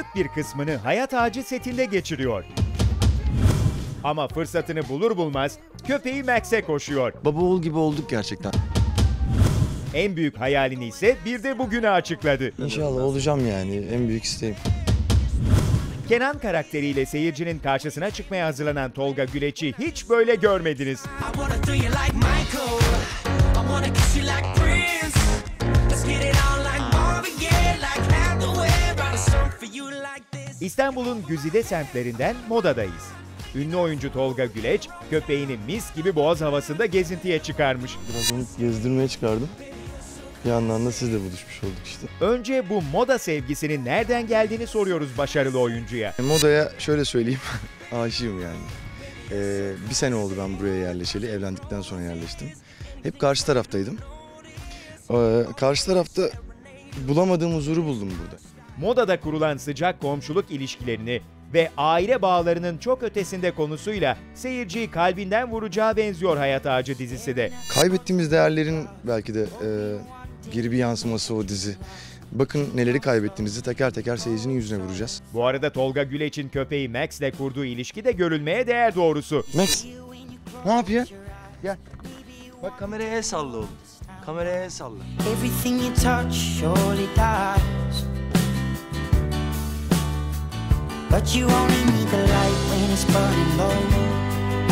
büyük bir kısmını Hayat Ağacı setinde geçiriyor. Ama fırsatını bulur bulmaz köpeği Max'e koşuyor. Baba oğul gibi olduk gerçekten. En büyük hayalini ise bir de bugüne açıkladı. İnşallah olacağım yani en büyük isteğim. Kenan karakteriyle seyircinin karşısına çıkmaya hazırlanan Tolga Güleç'i hiç böyle görmediniz. I wanna do you like Michael. I wanna kiss you like Prince. İstanbul'un güzide semtlerinden Moda'dayız. Ünlü oyuncu Tolga Güleç, köpeğini mis gibi boğaz havasında gezintiye çıkarmış. Biraz onu gezdirmeye çıkardım. Bir yandan da sizle buluşmuş olduk işte. Önce bu moda sevgisinin nereden geldiğini soruyoruz başarılı oyuncuya. Modaya şöyle söyleyeyim. Aşığım yani. Ee, bir sene oldu ben buraya yerleşeli. Evlendikten sonra yerleştim. Hep karşı taraftaydım. Ee, karşı tarafta bulamadığım huzuru buldum burada. Modada kurulan sıcak komşuluk ilişkilerini ve aile bağlarının çok ötesinde konusuyla seyirciyi kalbinden vuracağı benziyor Hayat Ağacı dizisi de. Kaybettiğimiz değerlerin belki de e, geri bir yansıması o dizi. Bakın neleri kaybettiğimizi teker teker seyircinin yüzüne vuracağız. Bu arada Tolga Güleç'in köpeği Max'le kurduğu ilişki de görülmeye değer doğrusu. Max, ne yapıyor? Gel. Bak kameraya el salla oğlum. Kameraya el salla. Everything you touch surely dies. But you only need the light when it's burning low.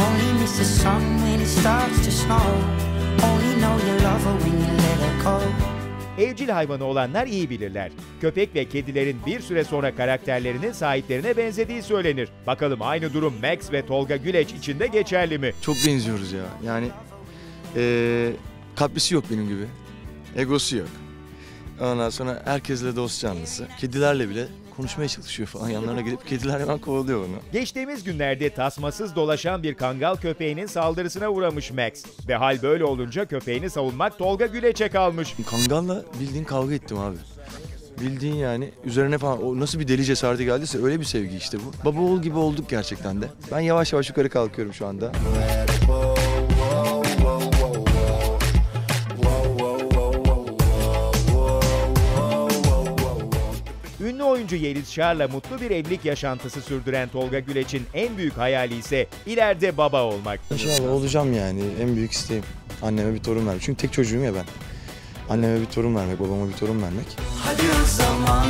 Only miss the sun when it starts to snow. Only know you love her when you let her go. Evcil hayvanı olanlar iyi bilirler. Köpek ve kedilerin bir süre sonra karakterlerinin sahiplerine benzediği söylenir. Bakalım aynı durum Max ve Tolga Güleç için de geçerli mi? Çok benziyoruz ya. Yani e, kaprisi yok benim gibi. Egosu yok. Ondan sonra herkesle dost canlısı. Kedilerle bile konuşmaya çalışıyor falan. Yanlarına gelip kediler hemen kovalıyor onu. Geçtiğimiz günlerde tasmasız dolaşan bir kangal köpeğinin saldırısına uğramış Max. Ve hal böyle olunca köpeğini savunmak Tolga Güleç'e kalmış. Kangalla bildiğin kavga ettim abi. Bildiğin yani üzerine falan o nasıl bir deli cesareti geldiyse öyle bir sevgi işte bu. Baba oğul gibi olduk gerçekten de. Ben yavaş yavaş yukarı kalkıyorum şu anda. Ünlü oyuncu Yeliz Şar'la mutlu bir evlilik yaşantısı sürdüren Tolga Güleç'in en büyük hayali ise ileride baba olmak. İnşallah olacağım yani en büyük isteğim. Anneme bir torun vermek. Çünkü tek çocuğum ya ben. Anneme bir torun vermek, babama bir torun vermek. Hadi o zaman